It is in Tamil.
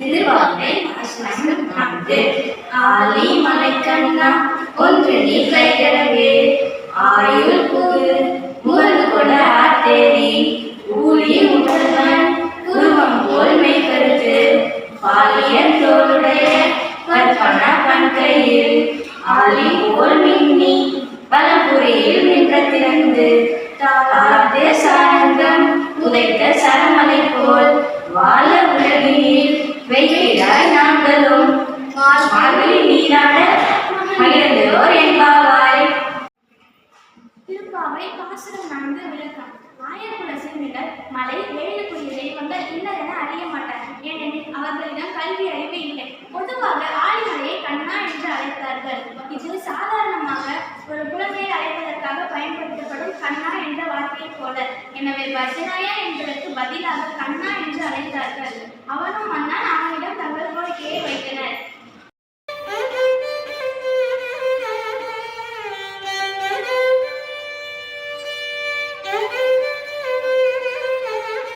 திருவாங்கை வாசனம் நான்கு ஆலி மலைக்கண்ணா ஒன்று நீ கைகடவே ஆயுள் புகு முகந்து கொட ஆத்தேரி ஊழி உடல்வன் உருவம் போல் மெய் பாலியன் தோளுடைய கற்பன பண் கையில் ஆலி போல் மின்னி பலபுரியில் நின்ற திறந்து. தாத்தே சானந்தம் உதைத்த மகிழ்ந்தோர் என்பாவாய். திருப்பாவை பாசுரம் நான்கு விளக்கம் ஆயர்குல சிறுமிகள் மலை ஏழுக்குரிய தெய்வங்கள் என அறிய மாட்டார். ஏனெனில் அவர்களிடம் கல்வி அறிவு இல்லை. பொதுவாக ஆழிமலையை கண்ணா என்று அழைத்தார்கள். இது சாதாரணமாக ஒரு குழந்தையை அழைப்பதற்காக பயன்படுத்தப்படும் கண்ணா என்ற வார்த்தையை போல. எனவே பஜனாயா என்பதற்கு பதிலாக கண்ணா என்று அழைத்தார்கள். என்ற